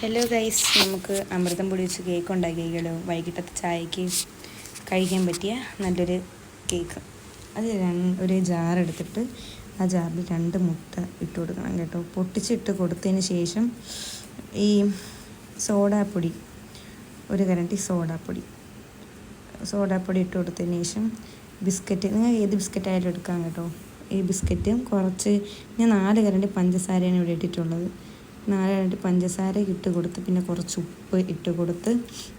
Hello guys നമുക്ക് അമൃതം പൊടി വെച്ച് കേക്ക് ഉണ്ടാക്കിയാലോ വൈകിട്ടത്തെ ചായക്ക് കഴിക്കാൻ പറ്റിയ നല്ലൊരു കേക്ക് അത് ഒരു ജാർ എടുത്തിട്ട് ആ ജാറിൽ രണ്ട് മുട്ട ഇട്ട് കൊടുക്കണം കേട്ടോ. പൊട്ടിച്ചിട്ട് കൊടുത്തതിന് ശേഷം ഈ സോഡാപ്പൊടി ഒരു കരണ്ടി സോഡാപ്പൊടി. സോഡാപ്പൊടി ഇട്ട് കൊടുത്തതിന് ശേഷം ബിസ്ക്കറ്റ് നിങ്ങൾ ഏത് ബിസ്ക്കറ്റ് ആയാലും എടുക്കാം കേട്ടോ. ഈ ബിസ്ക്കറ്റും കുറച്ച് ഞാൻ നാല് കരണ്ടി പഞ്ചസാരയാണ് ഇവിടെ ഇട്ടിട്ടുള്ളത്. നാലായിട്ട് പഞ്ചസാര ഇട്ട് കൊടുത്ത് പിന്നെ കുറച്ച് ഉപ്പ് ഇട്ട് കൊടുത്ത്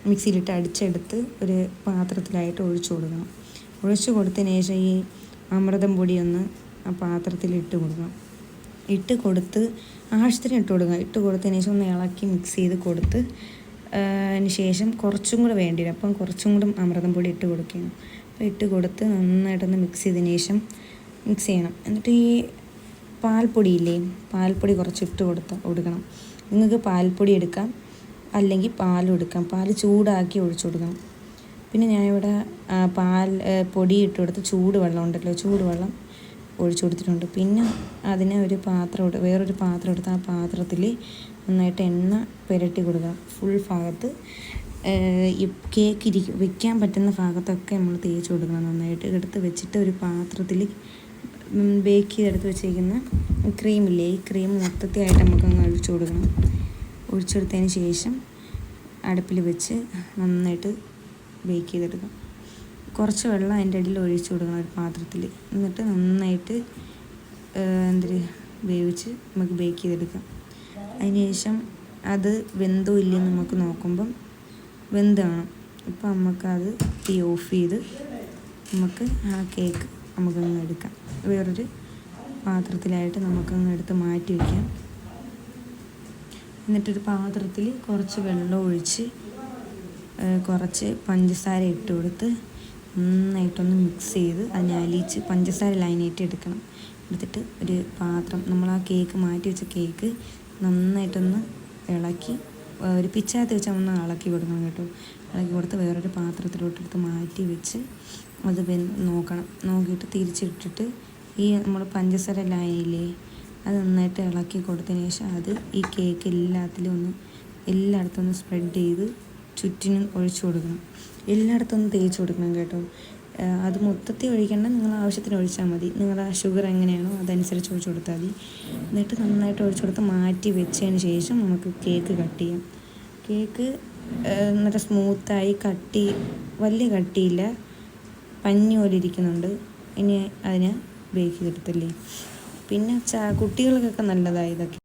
മിക്സിയിലിട്ട് അടിച്ചെടുത്ത് ഒരു പാത്രത്തിലായിട്ട് ഒഴിച്ചു കൊടുക്കണം. ഒഴിച്ചു കൊടുത്തതിന് ശേഷം ഈ അമൃതം പൊടിയൊന്ന് ആ പാത്രത്തിൽ ഇട്ട് കൊടുക്കണം. ഇട്ട് കൊടുത്ത് ആവശ്യത്തിന് ഇട്ട് കൊടുക്കുക. ഇട്ട് കൊടുത്തതിന് ശേഷം ഒന്ന് ഇളക്കി മിക്സ് ചെയ്ത് കൊടുത്ത് അതിന് ശേഷം കുറച്ചും കൂടെ വേണ്ടി വരും. അപ്പം കുറച്ചും കൂടെ അമൃതം പൊടി ഇട്ട് കൊടുക്കണം അപ്പോൾ ഇട്ട് കൊടുത്ത് നന്നായിട്ടൊന്ന് മിക്സ് ചെയ്തതിന് ശേഷം മിക്സ് ചെയ്യണം. എന്നിട്ട് ഈ പാൽപ്പൊടിയില്ലേ? പാൽപ്പൊടി കുറച്ച് ഇട്ട് കൊടുത്ത് കൊടുക്കണം. നിങ്ങൾക്ക് പാൽപ്പൊടി എടുക്കാം. അല്ലെങ്കിൽ പാലും എടുക്കാം. പാൽ ചൂടാക്കി ഒഴിച്ചു കൊടുക്കണം. പിന്നെ ഞാനിവിടെ പാൽ പൊടി ഇട്ട് കൊടുത്ത് ചൂട് വെള്ളം ഉണ്ടല്ലോ ചൂട് വെള്ളം ഒഴിച്ചു കൊടുത്തിട്ടുണ്ട്. പിന്നെ അതിനെ ഒരു പാത്രം വേറൊരു പാത്രം എടുത്ത് ആ പാത്രത്തിൽ നന്നായിട്ട് എണ്ണ പുരട്ടി കൊടുക്കുക ഫുൾ ഭാഗത്ത് ഈ കേക്ക് ഇരിക്കും വെക്കാൻ പറ്റുന്ന ഭാഗത്തൊക്കെ നമ്മൾ തേച്ച് കൊടുക്കണം നന്നായിട്ട്. എടുത്ത് വെച്ചിട്ട് ഒരു പാത്രത്തിൽ ബേക്ക് ചെയ്തെടുത്ത് വെച്ചിരിക്കുന്ന ക്രീമില്ലേ ഈ ക്രീം മൊത്തത്തിലായിട്ട് നമുക്കങ്ങ് ഒഴിച്ചു കൊടുക്കണം. ഒഴിച്ചെടുത്തതിന് ശേഷം അടുപ്പിൽ വെച്ച് നന്നായിട്ട് ബേക്ക് ചെയ്തെടുക്കാം. കുറച്ച് വെള്ളം അതിന്റെ അടിയിൽ ഒഴിച്ചു കൊടുക്കണം ഒരു പാത്രത്തിൽ. എന്നിട്ട് നന്നായിട്ട് എന്തൊരു വേവിച്ച് നമുക്ക് ബേക്ക് ചെയ്തെടുക്കാം. അതിനുശേഷം അത് വെന്തോ ഇല്ലെന്ന് നമുക്ക് നോക്കുമ്പം വെന്താണ് അപ്പോൾ നമുക്കത് തീ ഓഫ് ചെയ്ത് നമുക്ക് ആ കേക്ക് നമുക്കങ്ങ് എടുക്കാം. വേറൊരു പാത്രത്തിലായിട്ട് നമുക്കങ്ങ് എടുത്ത് മാറ്റി വയ്ക്കാം എന്നിട്ടൊരു പാത്രത്തിൽ കുറച്ച് വെള്ളം ഒഴിച്ച് കുറച്ച് പഞ്ചസാര ഇട്ട് കൊടുത്ത് നന്നായിട്ടൊന്ന് മിക്സ് ചെയ്ത് അതിനെ അലിയിച്ച് പഞ്ചസാര ലൈനായിട്ട് എടുക്കണം. എടുത്തിട്ട് ഒരു പാത്രം നമ്മൾ ആ കേക്ക് മാറ്റി വെച്ച കേക്ക് നന്നായിട്ടൊന്ന് ഇളക്കി ഒരു പിച്ചാത്തി വെച്ച് ഒന്ന് ഇളക്കി കൊടുക്കണം കേട്ടോ. ഇളക്കി കൊടുത്ത് വേറൊരു പാത്രത്തിലോട്ടെടുത്ത് മാറ്റി വെച്ച് അത് നോക്കണം. നോക്കിയിട്ട് തിരിച്ചിട്ടിട്ട് ഈ നമ്മൾ പഞ്ചസാര ലായനില്ലേ അത് നന്നായിട്ട് ഇളക്കി കൊടുത്തതിന് ശേഷം അത് ഈ കേക്ക് എല്ലാത്തിലും ഒന്ന് എല്ലായിടത്തും ഒന്ന് സ്പ്രെഡ് ചെയ്ത് ചുറ്റിനും ഒഴിച്ചു കൊടുക്കണം. എല്ലായിടത്തും ഒന്ന് തേച്ച് കൊടുക്കണം കേട്ടോ. അത് മൊത്തത്തിൽ ഒഴിക്കേണ്ട നിങ്ങൾ ആവശ്യത്തിന് ഒഴിച്ചാൽ മതി. നിങ്ങളുടെ ഷുഗർ എങ്ങനെയാണോ അതനുസരിച്ച് ഒഴിച്ചു കൊടുത്താൽ മതി. എന്നിട്ട് നന്നായിട്ട് ഒഴിച്ചു കൊടുത്ത് മാറ്റി വെച്ചതിന് ശേഷം നമുക്ക് കേക്ക് കട്ട് ചെയ്യാം. കേക്ക് നല്ല സ്മൂത്തായി കട്ടി വലിയ കട്ടിയില്ല. പഞ്ഞി പോലെ ഇരിക്കുന്നുണ്ട്. ഇനി അതിനെ ബേക്ക് ചെയ്തെടുത്തല്ലേ? പിന്നെ ചാ കുട്ടികൾക്കൊക്കെ നല്ലതാണ് ഇതൊക്കെ.